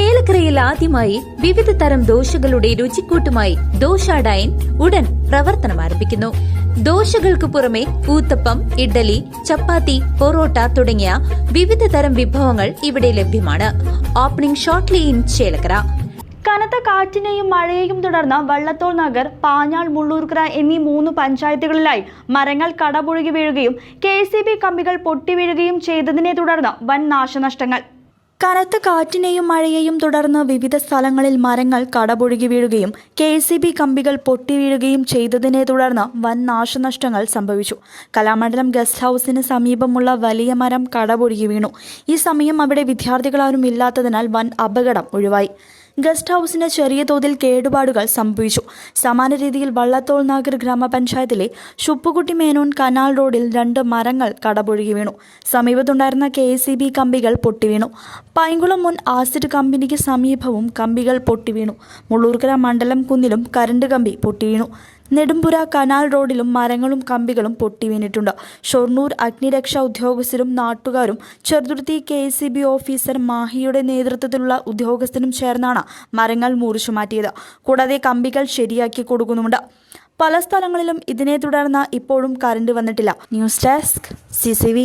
ചേലക്കരയിൽ ആദ്യമായി വിവിധ തരം ദോശകളുടെ രുചിക്കൂട്ടുമായി ദോശ ഡൈൻ ഉടൻ പ്രവർത്തനം ആരംഭിക്കുന്നു. ദോശകൾക്ക് പുറമെ ഊത്തപ്പം ഇഡ്ഡലി ചപ്പാത്തി പൊറോട്ട തുടങ്ങിയ വിവിധ തരം വിഭവങ്ങൾ ഇവിടെ ലഭ്യമാണ്. Opening shortly in Chelakkara. കനത്ത കാറ്റിനെയും മഴയെയും തുടർന്ന് വള്ളത്തോൾ നഗർ പാഞ്ഞാൾ മുള്ളൂർക്കര എന്നീ മൂന്ന് പഞ്ചായത്തുകളിലായി മരങ്ങൾ കടപുഴകി വീഴുകയും കെ കമ്പികൾ പൊട്ടി വീഴുകയും ചെയ്തതിനെ തുടർന്ന് വൻ നാശനഷ്ടങ്ങൾ. കനത്ത കാറ്റിനെയും മഴയെയും തുടർന്ന് വിവിധ സ്ഥലങ്ങളിൽ മരങ്ങൾ കടപുഴകി വീഴുകയും കെ സി ബി കമ്പികൾ പൊട്ടിവീഴുകയും ചെയ്തതിനെ തുടർന്ന് വൻ നാശനഷ്ടങ്ങൾ സംഭവിച്ചു. കലാമണ്ഡലം ഗസ്റ്റ് ഹൗസിന് സമീപമുള്ള വലിയ മരം കടപുഴകി വീണു. ഈ സമയം അവിടെ വിദ്യാർത്ഥികളാരും ഇല്ലാത്തതിനാൽ വൻ അപകടം ഒഴിവായി. ഗസ്റ്റ് ഹൗസിന് ചെറിയ തോതിൽ കേടുപാടുകൾ സംഭവിച്ചു. സമാന രീതിയിൽ വള്ളത്തോൾ നഗർ ഗ്രാമപഞ്ചായത്തിലെ ശുപ്പുകുട്ടി മേനോൻ കനാൽ റോഡിൽ രണ്ട് മരങ്ങൾ കടപൊഴുകി വീണു. സമീപത്തുണ്ടായിരുന്ന കെ സി ബി കമ്പികൾ പൊട്ടിവീണു പൈങ്കുളം മുൻ ആസിഡ് കമ്പനിക്ക് സമീപവും കമ്പികൾ പൊട്ടിവീണു മുള്ളൂർക്കര മണ്ഡലം കുന്നിലും കരണ്ട് കമ്പി പൊട്ടിവീണു നെടുമ്പുര കനാൽ റോഡിലും മരങ്ങളും കമ്പികളും പൊട്ടി വീണിട്ടുണ്ട് ഷൊർണൂർ അഗ്നിരക്ഷാ ഉദ്യോഗസ്ഥരും നാട്ടുകാരും ചെറുതുരുത്തി കെ ബി ഓഫീസർ മാഹിയുടെ നേതൃത്വത്തിലുള്ള ഉദ്യോഗസ്ഥരും ചേർന്നാണ് മരങ്ങൾ മുറിച്ചു മാറ്റിയത്. കൂടാതെ കമ്പികൾ ശരിയാക്കി കൊടുക്കുന്നുമുണ്ട്. പല സ്ഥലങ്ങളിലും ഇതിനെ തുടർന്ന് ഇപ്പോഴും കറണ്ട് വന്നിട്ടില്ല. News desk C